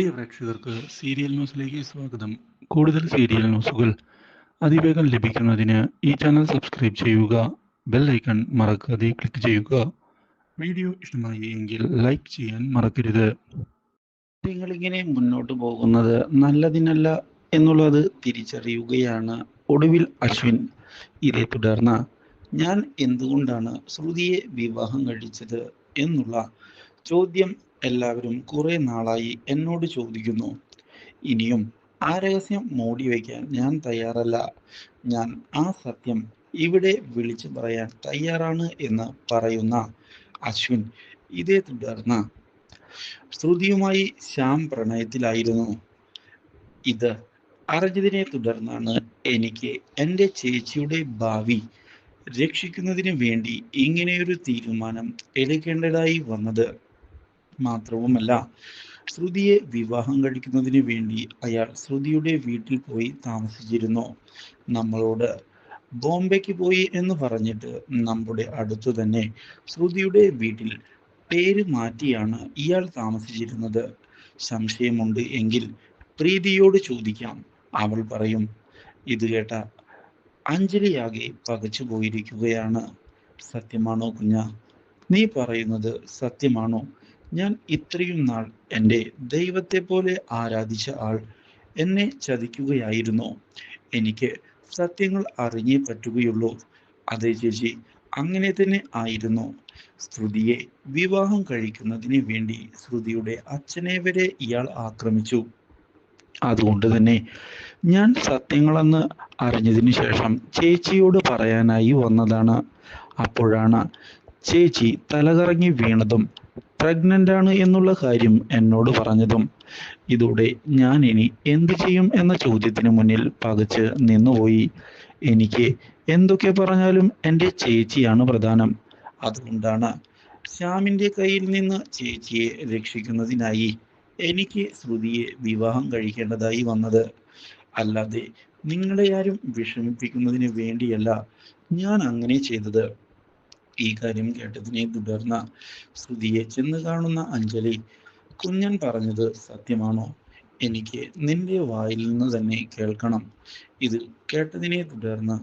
പ്രിയ പ്രേക്ഷകർക്ക് സീരിയൽ ന്യൂസിലേക്ക് സ്വാഗതം. കൂടുതൽ സീരിയൽ ന്യൂസുകൾ അതിവേഗം ലഭിക്കുന്നതിന് ഈ ചാനൽ സബ്സ്ക്രൈബ് ചെയ്യുക ബെൽ ഐക്കൺ മറക്കാതെ ക്ലിക്ക് ചെയ്യുക. വീഡിയോ ഇഷ്ടമായി എങ്കിൽ ലൈക്ക് ചെയ്യാൻ മറക്കരുത്. നിങ്ങളിങ്ങനെ മുന്നോട്ട് പോകുന്നത് നല്ലതിനല്ല എന്നുള്ളത് തിരിച്ചറിയുകയാണ് ഒടുവിൽ അശ്വിൻ. ഇതേ തുടർന്ന് ഞാൻ എന്തുകൊണ്ടാണ് ശ്രുതിയെ വിവാഹം കഴിച്ചത് എന്നുള്ള ചോദ്യം എല്ലാവരും കുറെ നാളായി എന്നോട് ചോദിക്കുന്നു. ഇനിയും ആ രഹസ്യം മൂടി വയ്ക്കാൻ ഞാൻ തയ്യാറല്ല. ഞാൻ ആ സത്യം ഇവിടെ വിളിച്ചു പറയാൻ തയ്യാറാണ് എന്ന് പറയുന്ന അശ്വിൻ ഇതേ തുടർന്ന് ശ്രുതിയുമായി ശ്യാം പ്രണയത്തിലായിരുന്നു. ഇത് അറിഞ്ഞതിനെ തുടർന്നാണ് എനിക്ക് എന്റെ ചേച്ചിയുടെ ഭാവി രക്ഷിക്കുന്നതിന് വേണ്ടി ഇങ്ങനെയൊരു തീരുമാനം എടുക്കേണ്ടതായി വന്നത്. മാത്രവുമല്ല ശ്രുതിയെ വിവാഹം കഴിക്കുന്നതിന് വേണ്ടി അയാൾ ശ്രുതിയുടെ വീട്ടിൽ പോയി താമസിച്ചിരുന്നു. നമ്മളോട് ബോംബെക്ക് പോയി എന്ന് പറഞ്ഞിട്ട് നമ്മുടെ അടുത്തു തന്നെ ശ്രുതിയുടെ വീട്ടിൽ പേര് മാറ്റിയാണ് ഇയാൾ താമസിച്ചിരുന്നത്. സംശയമുണ്ട് എങ്കിൽ പ്രീതിയോട് ചോദിക്കാം. അവൾ പറയും ഇത് കേട്ട അഞ്ജലിയാകെ പകച്ചു പോയിരിക്കുകയാണ്. സത്യമാണോ കുഞ്ഞ? നീ പറയുന്നത് സത്യമാണോ? ഞാൻ ഇത്രയും നാൾ എന്റെ ദൈവത്തെ പോലെ ആരാധിച്ച ആൾ എന്നെ ചതിക്കുകയായിരുന്നു. എനിക്ക് സത്യങ്ങൾ അറിഞ്ഞേ പറ്റുകയുള്ളൂ. അതെ ചേച്ചി അങ്ങനെ തന്നെ ആയിരുന്നു. ശ്രുതിയെ വിവാഹം കഴിക്കുന്നതിന് വേണ്ടി ശ്രുതിയുടെ അച്ഛനെ വരെ ഇയാൾ ആക്രമിച്ചു. അതുകൊണ്ട് തന്നെ ഞാൻ സത്യങ്ങളെന്ന് അറിഞ്ഞതിന് ശേഷം ചേച്ചിയോട് പറയാനായി വന്നതാണ്. അപ്പോഴാണ് ചേച്ചി തലകറങ്ങി വീണതും പ്രഗ്നന്റ് ആണ് എന്നുള്ള കാര്യം എന്നോട് പറഞ്ഞതും. ഇതോടെ ഞാൻ ഇനി എന്തു ചെയ്യും എന്ന ചോദ്യത്തിന് മുന്നിൽ പകച്ച് നിന്നുപോയി. എനിക്ക് എന്തൊക്കെ പറഞ്ഞാലും എന്റെ ചേച്ചിയാണ് പ്രധാനം. അതുകൊണ്ടാണ് ശ്യാമിന്റെ കയ്യിൽ നിന്ന് ചേച്ചിയെ രക്ഷിക്കുന്നതിനായി എനിക്ക് ശ്രുതിയെ വിവാഹം കഴിക്കേണ്ടതായി വന്നത്. അല്ലാതെ നിങ്ങളെ ആരും വിഷമിപ്പിക്കുന്നതിന് വേണ്ടിയല്ല ഞാൻ അങ്ങനെ ചെയ്തത്. ഈ കാര്യം കേട്ടതിനെ തുടർന്ന് ശ്രുതിയെ ചെന്ന് കാണുന്ന അഞ്ജലി കുഞ്ഞൻ പറഞ്ഞത് സത്യമാണോ? എനിക്ക് നിന്റെ വായിൽ നിന്ന് തന്നെ കേൾക്കണം. ഇത് കേട്ടതിനെ തുടർന്ന്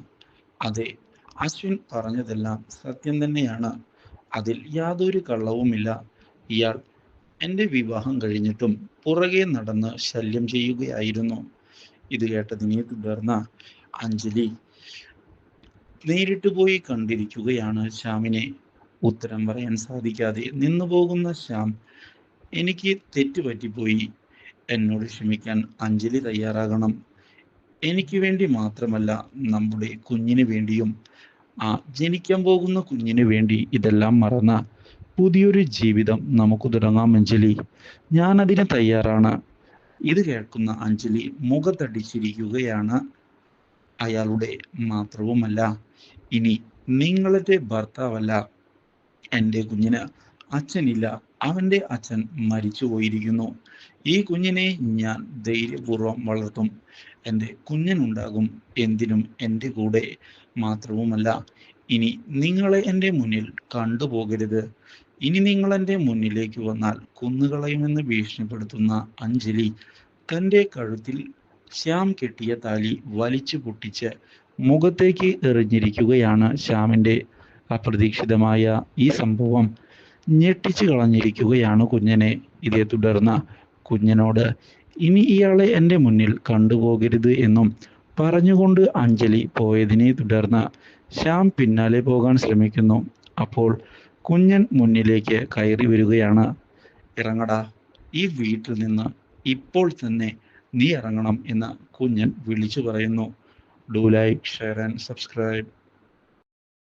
അതെ അശ്വിൻ പറഞ്ഞതെല്ലാം സത്യം തന്നെയാണ്. അതിൽ യാതൊരു കള്ളവുമില്ല. ഇയാൾ എന്റെ വിവാഹം കഴിഞ്ഞിട്ടും പുറകെ നടന്ന് ശല്യം ചെയ്യുകയായിരുന്നു. ഇത് കേട്ടതിനെ തുടർന്ന് അഞ്ജലി നേരിട്ട് പോയി കണ്ടിരിക്കുകയാണ് ശ്യാമിനെ ഉത്തരം പറയാൻ സാധിക്കാതെ നിന്നു പോകുന്ന ശ്യാം എനിക്ക് തെറ്റുപറ്റിപ്പോയി എന്നോട് ക്ഷമിക്കാൻ അഞ്ജലി തയ്യാറാകണം. എനിക്ക് വേണ്ടി മാത്രമല്ല നമ്മുടെ കുഞ്ഞിന് വേണ്ടിയും ആ ജനിക്കാൻ പോകുന്ന കുഞ്ഞിന് വേണ്ടി ഇതെല്ലാം മറന്ന പുതിയൊരു ജീവിതം നമുക്ക് തുടങ്ങാം അഞ്ജലി. ഞാൻ അതിന് തയ്യാറാണ്. ഇത് കേൾക്കുന്ന അഞ്ജലി മുഖത്തടിച്ചിരിക്കുകയാണ്. അയാളുടെ മാത്രവുമല്ല. ഇനി നിങ്ങളുടെ ഭർത്താവല്ല എന്റെ കുഞ്ഞിന് അച്ഛനില്ല. അവന്റെ അച്ഛൻ മരിച്ചു പോയിരിക്കുന്നു. ഈ കുഞ്ഞിനെ ഞാൻ ധൈര്യപൂർവം വളർത്തും. എന്റെ കുഞ്ഞിനുണ്ടാകും എന്തിനും എന്റെ കൂടെ മാത്രവുമല്ല. ഇനി നിങ്ങളെ എന്റെ മുന്നിൽ കണ്ടുപോകരുത്. ഇനി നിങ്ങൾ എന്റെ മുന്നിലേക്ക് വന്നാൽ കുന്നുകളയുമെന്ന് ഭീഷണിപ്പെടുത്തുന്ന അഞ്ജലി തന്റെ കഴുത്തിൽ ശ്യാം കെട്ടിയ താലി വലിച്ചു പൊട്ടിച്ച് മുഖത്തേക്ക് എറിഞ്ഞിരിക്കുകയാണ് ശ്യാമിന്റെ അപ്രതീക്ഷിതമായ ഈ സംഭവം. ഞെട്ടിച്ചു കളഞ്ഞിരിക്കുകയാണ് കുഞ്ഞനെ. ഇതേ തുടർന്ന് കുഞ്ഞിനോട് ഇനി ഇയാളെ എന്റെ മുന്നിൽ കണ്ടുപോകരുത് എന്നും പറഞ്ഞുകൊണ്ട് അഞ്ജലി പോയതിനെ തുടർന്ന് ശ്യാം പിന്നാലെ പോകാൻ ശ്രമിക്കുന്നു. അപ്പോൾ കുഞ്ഞൻ മുന്നിലേക്ക് കയറി വരികയാണ്. ഇറങ്ങടാ ഈ വീട്ടിൽ നിന്ന് ഇപ്പോൾ തന്നെ നീ ഇറങ്ങണം എന്ന് കുഞ്ഞൻ വിളിച്ചു പറയുന്നു. Do like share and subscribe